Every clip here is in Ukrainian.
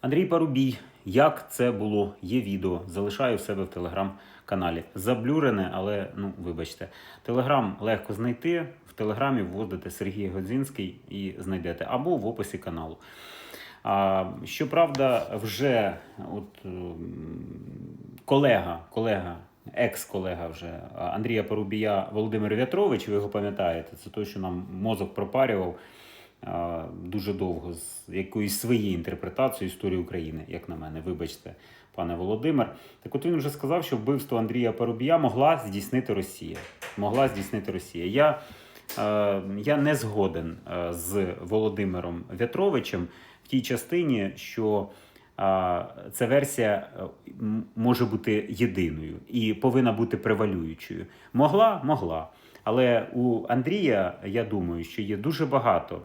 Андрій Парубій, як це було? Є відео. Залишаю в себе в телеграм-каналі. Заблюрене, але ну вибачте. Телеграм легко знайти. В телеграмі вводите Сергій Годзінський і знайдете або в описі каналу. А, щоправда, вже от ем, колега, колега, екс-колега вже Андрія Порубія Володимир В'ятрович, ви його пам'ятаєте, це той, що нам мозок пропарював дуже довго з якоюсь своєю інтерпретацією історії України, як на мене, вибачте, пане Володимир. Так от він вже сказав, що вбивство Андрія Парубія могла здійснити Росія. Могла здійснити Росія. Я, е, я не згоден е, з Володимиром В'ятровичем в тій частині, що а, ця версія е, може бути єдиною і повинна бути превалюючою. Могла, могла. Але у Андрія, я думаю, що є дуже багато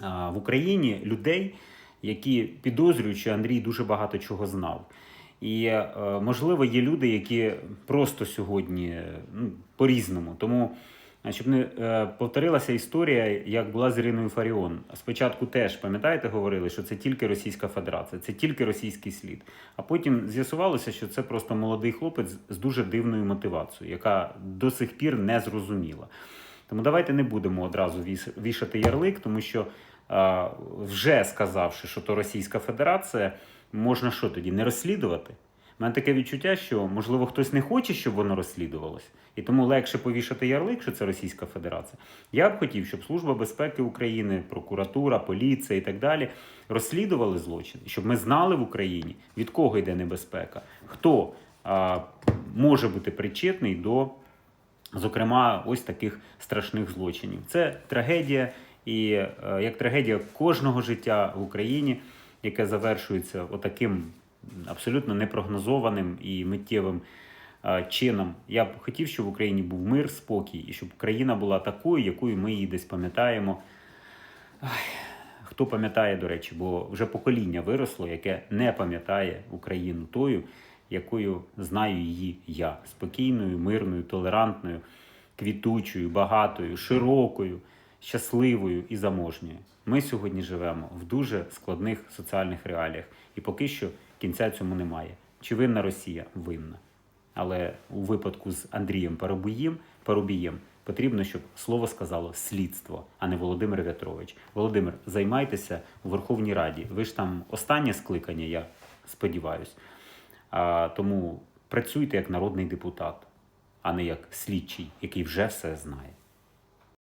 в Україні людей, які підозрюють, що Андрій дуже багато чого знав. І е, можливо є люди, які просто сьогодні ну, по-різному. Тому щоб не е, повторилася історія, як була з Іриною Фаріон. Спочатку теж, пам'ятаєте, говорили, що це тільки Російська Федерація, це тільки російський слід. А потім з'ясувалося, що це просто молодий хлопець з дуже дивною мотивацією, яка до сих пір не зрозуміла. Тому давайте не будемо одразу вішати ярлик, тому що вже сказавши, що то Російська Федерація, можна що тоді не розслідувати. У мене таке відчуття, що можливо хтось не хоче, щоб воно розслідувалось, і тому легше повішати ярлик, що це Російська Федерація. Я б хотів, щоб Служба безпеки України, прокуратура, поліція і так далі розслідували злочин, щоб ми знали в Україні, від кого йде небезпека, хто а, може бути причетний до, зокрема, ось таких страшних злочинів. Це трагедія, і е, як трагедія кожного життя в Україні, яке завершується отаким абсолютно непрогнозованим і миттєвим е, чином. Я б хотів, щоб в Україні був мир, спокій, і щоб країна була такою, якою ми її десь пам'ятаємо. Хто пам'ятає, до речі, бо вже покоління виросло, яке не пам'ятає Україну тою, якою знаю її я. Спокійною, мирною, толерантною, квітучою, багатою, широкою, щасливою і заможньою. Ми сьогодні живемо в дуже складних соціальних реаліях, і поки що кінця цьому немає. Чи винна Росія? Винна. Але у випадку з Андрієм Парубієм, Парубієм потрібно, щоб слово сказало слідство, а не Володимир В'ятрович. Володимир, займайтеся у Верховній Раді. Ви ж там останнє скликання, я сподіваюся. Тому працюйте як народний депутат, а не як слідчий, який вже все знає.